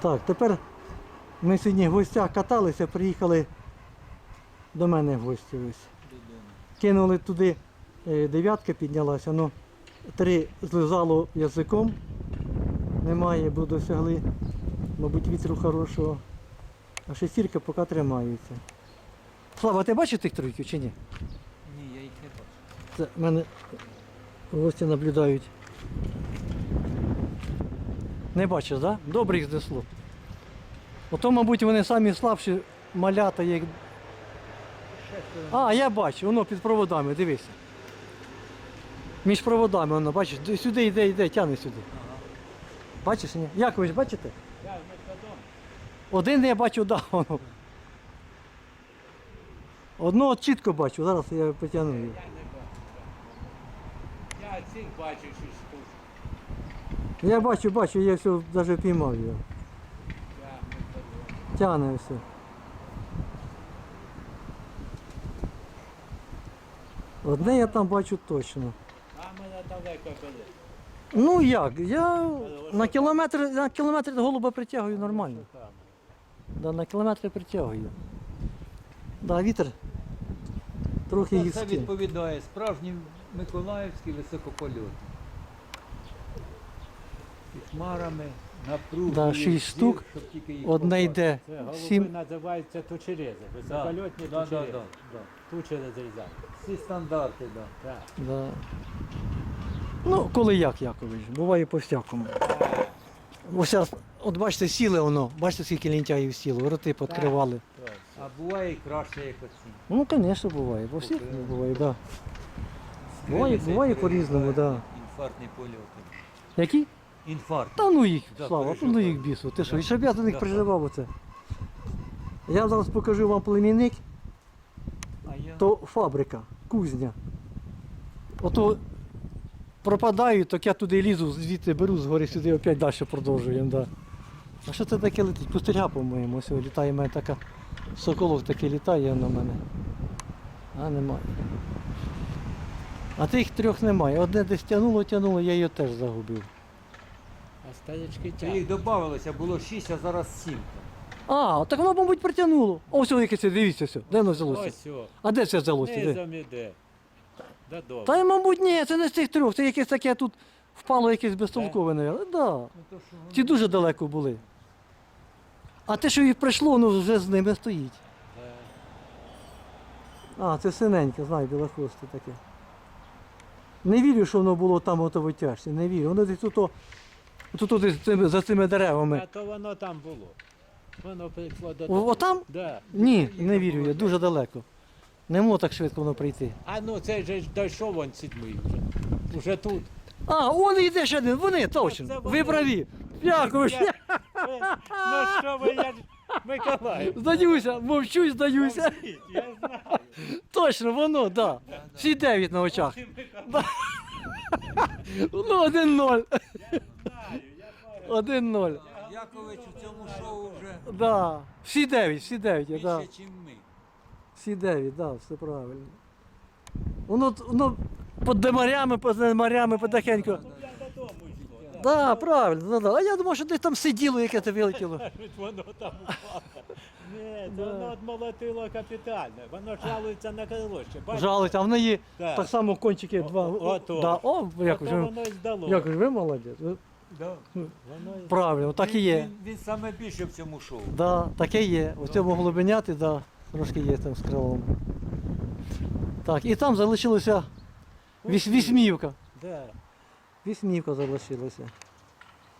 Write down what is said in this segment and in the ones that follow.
Так, тепер ми сьогодні в гостях каталися, приїхали до мене в гості ось. Кинули туди, е, дев'ятка піднялася, ну три злизало язиком. Немає, бо досягли, мабуть, вітру хорошого. А шестірка поки тримається. Слава, ти бачив тих тройків чи ні? Ні, я їх не бачу. Це в мене гості наблюдають. Не бачиш, так? Да? Добре їх знесло. Ото, мабуть, вони самі слабші малята як. А, я бачу, воно під проводами, дивися. Між проводами воно, бачиш, сюди йде, йде, тягне сюди. Бачиш, ні? Як ви ж бачите? Один я бачу, да, воно. Одного чітко бачу, зараз я потягну. Я цих бачу, що штук. Я бачу, бачу, я все навіть піймав його. Тягне все. Одне я там бачу точно. А мене далеко були. Ну як, я на кілометр, на кілометр голуба притягую нормально. Да, на кілометр притягую. Да, вітер трохи Це гірський. відповідає справжній миколаївський високопольот. Хмарами, напругою. Да, шість штук. Одне йде Це голуби сім. називаються тучерези. Високольотні да, да, тучерези. да, да. Тучі розрізають. Всі стандарти, да. Так. Да. Ну, коли як, Якович, буває по-всякому. Ось, зараз, от бачите, сіли воно, бачите, скільки лінтяїв сіло, роти підкривали. А буває і краще, як оці. Ну, звісно, буває. По всіх Покрили. буває, так. Да. Буває- буває по-різному, перелітають. да. Інфарктні польоти. Які? Інфаркт. Та ну їх, Да, слава, переживаю. ну їх бісу. Ти що, і щоб я до них Да. переживав оце. Я зараз покажу вам племінник, А я... то фабрика, кузня. Ото пропадаю, так я туди лізу, звідти беру згори сюди, опять далі продовжуємо. Да. А що це таке летить? Пустиря, по-моєму, ось літає в мене така. Соколок такий літає на мене. А немає. А тих трьох немає. Одне десь тягнуло, тягнуло, я її теж загубив. А стаєчки Це їх тягнуть. додавалося, було 6, а зараз 7. А, так воно, мабуть, притягнуло. О, все, яке це, дивіться, все. Де воно взялося? Ось о. А де це взялося? Де? Низом іде. Додому. Та й, мабуть, ні, це не з цих трьох, це якесь таке тут впало якесь безтолкове, мабуть. Да. Ну, то, що воно- Ті дуже далеко були. А те, що їх прийшло, воно вже з ними стоїть. Да. А, це синеньке, знаю, білохвосте таке. Не вірю, що воно було там ото витяжці, не вірю. Воно десь тут, Тут тут за цими деревами. А то воно там було. Воно прийшло до того. отам? Да. Ні, не вірю я, дуже далеко. Не можу так швидко воно прийти. А ну цей же ж дійшов вон сідмий вже. Уже тут. А, он іде ще один, вони Це точно. Ви праві. Дякую. Я- Е, Ну що ви, я ж Миколаїв. Здаюся, мовчусь, здаюся. Я знаю. Точно, воно, так. Да. Всі дев'ять на очах. Да. Ну, один ноль. 1-0. Якович у цьому шоу вже Да. Всі 9, всі 9. Да. більше, ми. Всі 9, да, все правильно. Воно, воно під демарями, під демарями потихеньку. Я додому йшло. да. Да, правильно, да, да. А я думав, що десь там сиділо, яке то вилетіло. Воно там. Ні, це воно відмолотило капітально. Воно жалується на калоще. Жалується, а воно є. так. само кончики два. О, о, воно й здало. якось ви молодець. Да. Воно Правильно, так і є. Він, він саме більше в цьому шоу. Да, таке є. У цьому голубеняти, да, трошки є там з крилом. Так, і там залишилося віс, вісьмівка. Да. Вісьмівка залишилася.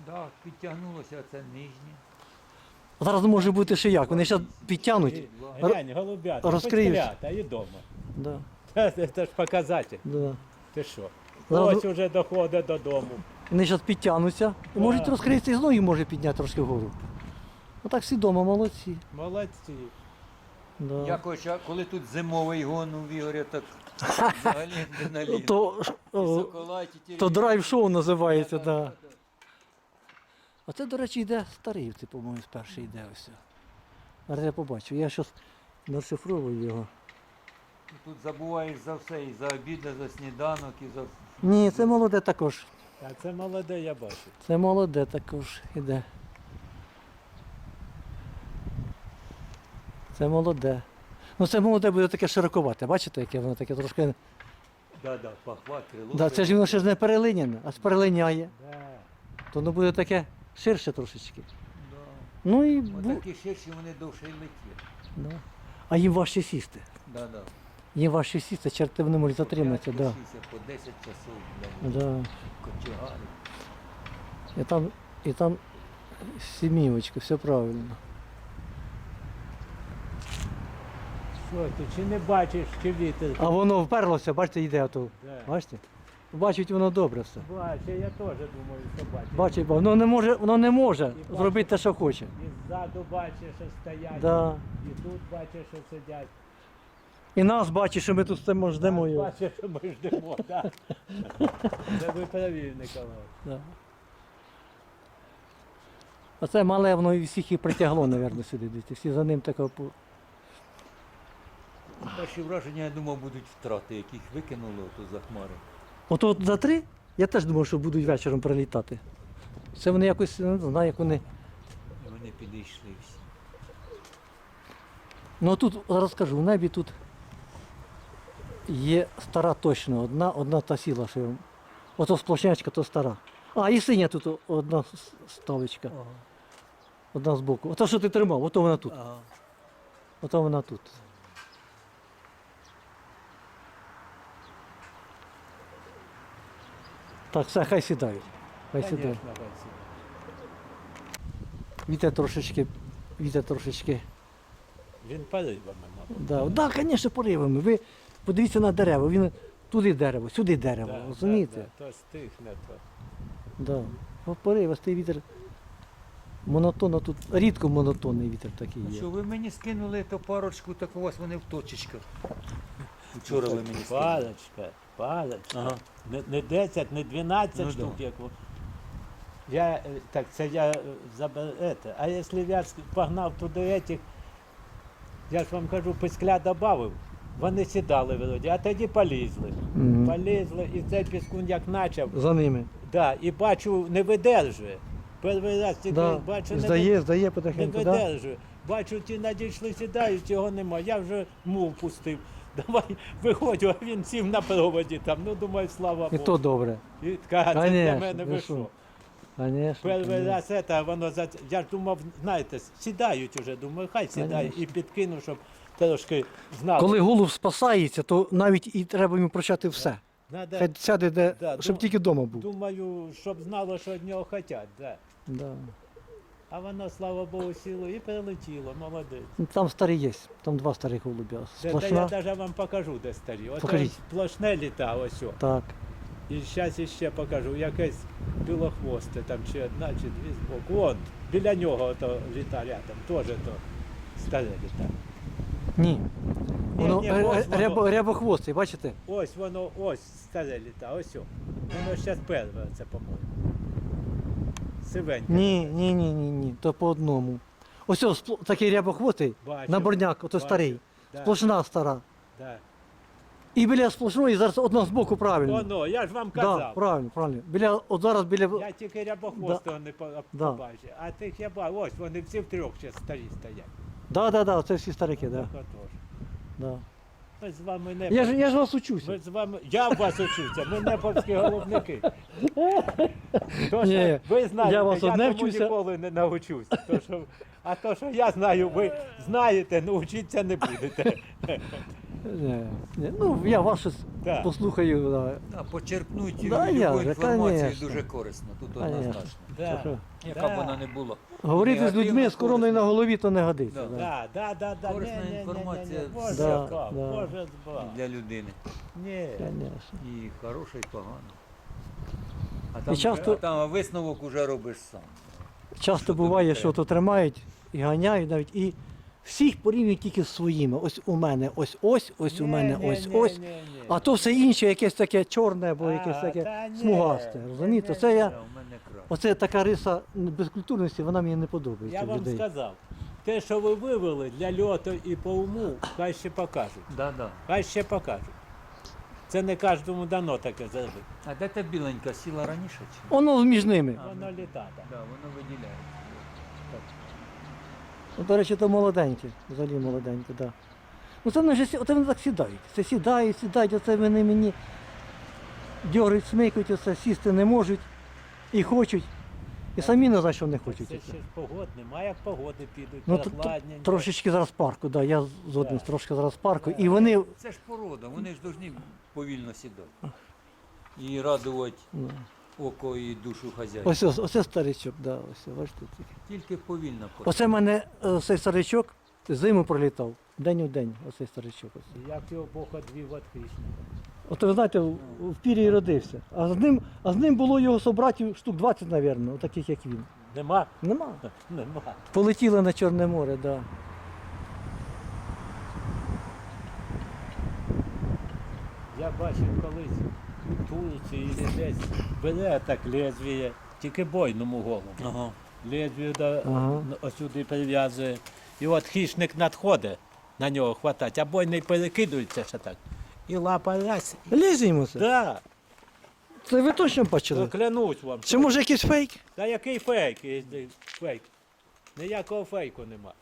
Да, підтягнулося це нижнє. Зараз може бути ще як. Вони зараз підтягнуть. Глянь, голубята, розкриють. розкриють. і дома. Да, Це, це ж показатель. да. Ти що? Зараз- Ось уже доходить додому. Вони зараз підтягнуться. І можуть розкритися і знову їх може підняти трошки вгору. Отак всі вдома молодці. Молодці. Да. Якович, а коли тут зимовий гон у Ігоря, так взагалі адреналін. То, Соколаті, то драйв-шоу називається, так. да. А це, до речі, йде старий, це, по-моєму, перший йде ось. Зараз я побачу. Я зараз розшифровую його. Тут забуваєш за все, і за обід, і за сніданок, і за Ні, це молоде також. А це молоде, я бачу. Це молоде також іде. Це молоде. Ну це молоде буде таке широковате, бачите, яке воно таке трошки. Да, да, пахва. Да, це ж воно ще ж не перелиняне, а перелиняє. Да. То воно буде таке ширше трошечки. Ну і бу- Отакі ширші вони довше й летять. да. А їм важче сісти. Да, да. Їм важче сісти, черти вони можуть затриматися. Да. По 10 часов, блядь, Да. кочегари. І там, і там сімівочка, все правильно. Що ти, чи не бачиш, чи вітер? А воно вперлося, бачите, йде ото. Да. Бачите? Бачить воно добре все. Бачу, я теж думаю, що бачиш. Бачить, бо воно не може, воно не може І зробити те, що хоче. І ззаду бачиш, що стоять, Да. і тут бачиш, що сидять. І нас бачить, що ми тут стоїмо, ждемо його. Бачиш, що ми ждемо, так. Це ви праві, Николай. Да. Оце мале воно і всіх і притягло, мабуть, сюди. десь. Всі за ним тако. по- Перші враження, я думав, будуть втрати, яких викинуло ото за хмари. Ото от за три, я теж думав, що будуть вечором прилітати. Це вони якось, не знаю, як вони. І вони підійшли всі. Ну тут зараз скажу, в небі тут є стара точно, одна, одна та сіла, що я вам- ото сплошнячка, то стара. А, і синя тут одна ставочка, Ага. одна з боку. Ото, що ти тримав, ото вона тут. Ага. Ото вона тут. Так, все, хай сідають. Хай сідають. Вітер трошечки, вітер трошечки. Він поривами, мабуть. Да, да, звісно, поривами. Ви подивіться на дерева. Він туди дерево, сюди дерево. Да, розумієте? да, да, То стихне, то. Да. По- Поривастий вітер. Монотонно тут, рідко монотонний вітер такий Ну є. що, ви мені скинули ту парочку, так у вас вони в точечках. Вчора ви мені скинули. Палочка, палочка. Ага. Не, не 10, не 12 Ну, штук, да. як у- я, е, так, це я е, забер, это, а якщо я с- погнав туди этих, я ж вам кажу, пискля додав, вони сідали вроді, а тоді полізли. Мгм. Полізли, і цей піскун як почав, За ними. да, і бачу, не видержує. Перший раз тільки Да. бачу, не Здає, здає не потихеньку, да? видержує. Бачу, ті надійшли, сідають, його нема. Я вже мул пустив. Давай виходжу, а він сів на проводі там. Ну думаю, слава І Богу. то добре. І така, це для Конечно, мене ви ви що? що? Конечно, Перший конечно. раз це, воно за я ж думав, знаєте, сідають уже, думаю, хай сідають і підкину, щоб трошки знали. Коли голуб спасається, то навіть і треба йому прощати все. Надо, Хай сяде, де, Да, щоб дум- тільки вдома був. думаю, щоб знало, що від нього хочуть. Да. Да. А воно, слава Богу, сіло і прилетіло, молодець. Ну, Там старі є, там два старих голубя. Де, де я Сплошна. навіть вам покажу, де старі. Ось Покажіть. сплошне літа, ось. о. Так. І зараз іще покажу, якесь білохвосте, там чи одна, чи дві збоку. Вон, біля нього то літа рядом, теж то старе літа. Ні. Воно ні, ось воно. рябо- рябохвостий, бачите? Ось воно, ось старе літа, ось. о. Воно зараз перше, це, по-моєму. Сивеньке. Ні, ні, ні, ні, ні. То по одному. Ось ось такий рябохвостий, Бачу, наборняк, ото бачу. старий. Да, Сплошна стара. да. І біля сплошної зараз одна з боку правильно. Воно, я ж вам Да, правильно, правильно. Біля, от зараз біля. Я тільки рябохвостого не по- Да. побачив. А тих я бачу, ось вони всі втрьох ще старі стоять. Да, да, да, це всі старики, да. Так да. Ми з вами не Я ж, я ж вас учуся. Ми з вами. Я в вас учуся, ми неповські головники. То, Ні, ви знаєте, я вас одне тому вчуся. ніколи не навчуся. То, що, а то, що я знаю, ви знаєте, навчитися не будете. Ні, ні. Ну, я вас щось Так. послухаю. Да. Да, почерпнуть Да, любу вже, інформацію конечно. дуже корисно. Тут Конечно. однозначно. Да. що? Яка Да. б вона не була. Говорити з Негативно, людьми з короною на голові, то не годиться. Да. Да. Да, да, да, да. Корисна Ні, ні, ні, ні, інформація. Боже, Да, збав, да. Боже. Для людини. Ні. Конечно. І хороше, і погано. А І там, часто- а там висновок уже робиш сам. Часто Що буває, що то тримають і ганяють навіть і всіх порівнюють тільки з своїми. Ось у мене, ось ось, ось у мене, ні, ось ні, ось. ні, ні. А то все інше, якесь таке чорне або якесь та таке ні, смугасте. Розумієте? Це я, у мене оце така риса безкультурності, вона мені не подобається Я в вам людей. сказав, те, що ви вивели для льоту і по уму, хай ще покажуть. Да, да. Хай ще покажуть. Це не кожному дано таке зробити. А де та біленька сіла раніше? Чи? Воно між ними. Воно літає. Да, воно виділяється. Ну, До речі, то молоденькі, взагалі молоденькі, так. Да. Ну це вони вже оце вони так сідають. Це сідають, сідають, оце вони мені дьоргають, смикають, оце сісти не можуть і хочуть. І самі не знають, що вони хочуть. Це ще ж погодне, а як погоди підуть, Ну, прохладненько. трошечки зараз парку, да, я згоден, Так. трошки зараз парку. І вони. Це ж порода, вони ж повинні повільно сідати. І радувати ну, око і душу хазяїна. Ось ось, оце старичок, да, ось, бачите. тільки. Тільки повільно посадити. Оце в мене е, цей старичок зиму пролітав, день у день, оцей старичок. Ось. Як його Бог одвів від хищника. От ви знаєте, в, в пірі родився. А з ним, а з ним було його собратів штук 20, мабуть, таких як він. Нема? Нема. Нема. Полетіли на Чорне море, так. Да. Я бачив колись Турції чи десь бере так лезвіє, тільки бойному голову. Ага. Лезвію до, Ага. ось сюди прив'язує. І от хищник надходить на нього хватать, а бойний перекидується ще так. І лапа раз. Лізь йому це. Да, Це ви точно то бачили? клянусь вам. Чи може якийсь фейк? Та який фейк? Фейк. Ніякого фейку нема.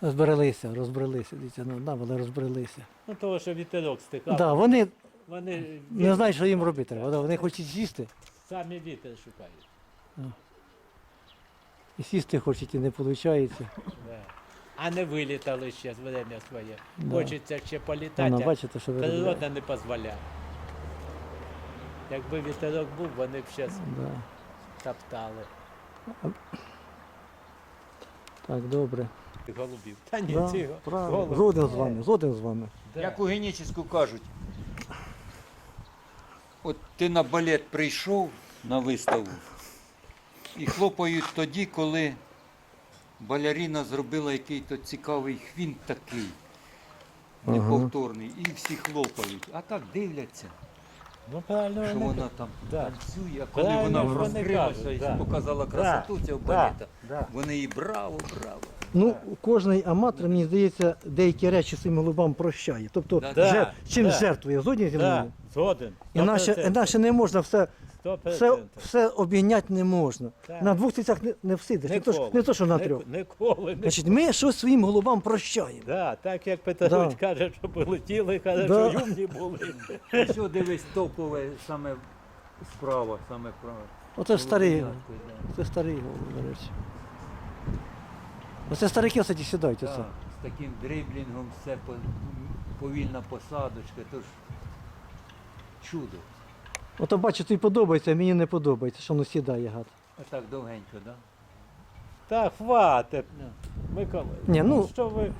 Розбрелися, розбрелися. Дивіться, ну, да, вони розбрелися. Ну того, що вітерок стикав. Да, вони Вони не знають, що їм робити. треба. Вони хочуть сісти. самі вітер шукають. І сісти хочуть, і не виходить. Да. А не вилітали ще з время своє. Да. Хочеться ще політати, Воно, бачите, що ви робите? природа не дозволяє. Якби вітерок був, вони б ще Да. топтали Так, добре. голубів. Та ні, Да, ці правильно. голуби. Згоден з вами, згоден з вами. Да. Як у генетику кажуть, от ти на балет прийшов на виставу і хлопають тоді, коли балеріна зробила який-то цікавий хвінт такий, неповторний, і всі хлопають. А так дивляться, Ну правильно, що вони- вона там Да. танцює, а коли Правильно вона вони розкрилася кажуть, і да. показала Да, красоту цього да, балета, да. вони їй браво, браво. Ну, кожний аматор, мені здається, деякі речі своїм голубам прощає. Тобто, Да, да, жер- чим да. жертвує, згодні зі мною? Згоден. Іначе, іначе не можна все, все, все обійняти не можна. Так. На двох цицях не, не всидиш, не, то, Ніколи. не то, що на Ні- трьох. Ніколи не Значить, ми щось своїм голубам прощаємо. Да, так як Петрович Да. каже, що полетіли, каже, Да. що юмні були. Що дивись, топове саме справа, саме право. Оце старий, це старий голуб, до речі. Оце старики, кстати, сідають оце. Так, з таким дриблінгом все по- повільна посадочка, то ж чудо. Ото бачу, тобі подобається, а мені не подобається, що воно сідає гад. А так довгенько, так? Да? Так, хватить. Микола, Ні, ну- що ви,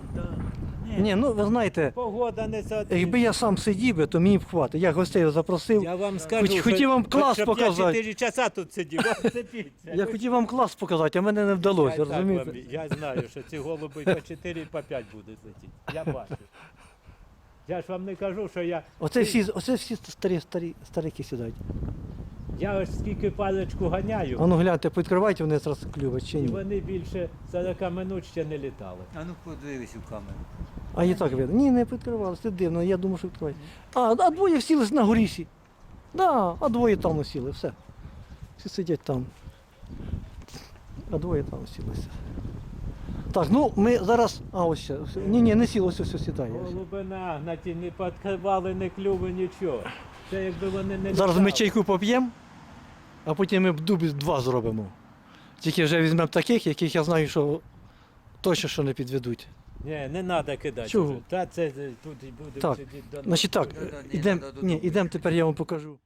Ні, ну ви знаєте, погода не за... якби я сам сидів, би, то мені б хватить. Я гостей запросив. Я вам скажу, Хоч- хотів вам клас щоб показати. Я 4 часа тут сидів, вам. Я хотів вам клас показати, а мене не вдалося, розумієте? я знаю, що ці голуби по 4 і по 5 будуть летіти. Я бачу. Я ж вам не кажу, що я. Оце всі, оце всі старі, старі, старики сідають. Я ось скільки паличку ганяю, А ну гляньте, підкривайте, вони зараз клювать чи і ні. вони більше 40 минут ще не літали. А ну подивись у камеру. А і так видно. Ні, не підкривали, це дивно, я думав, що відкривають. А, а двоє сіли на горісі. Да, а двоє там сіли, все. Всі сидять там. А двоє там сілися. Так, ну ми зараз. А, ось ще. Ні, ні, не сіло, ось ось сідає. Голуби нагнаті, не підкривали, не клюви, нічого. Це якби вони не Зараз ми літали. чайку поп'ємо, а потім ми дубі два зробимо. Тільки вже візьмемо таких, яких я знаю, що точно що не підведуть. Ні, не треба кидати. Чого? вже. Та це е, тут і будемо Так, сидіти до Значить так, ідемо тепер я вам покажу.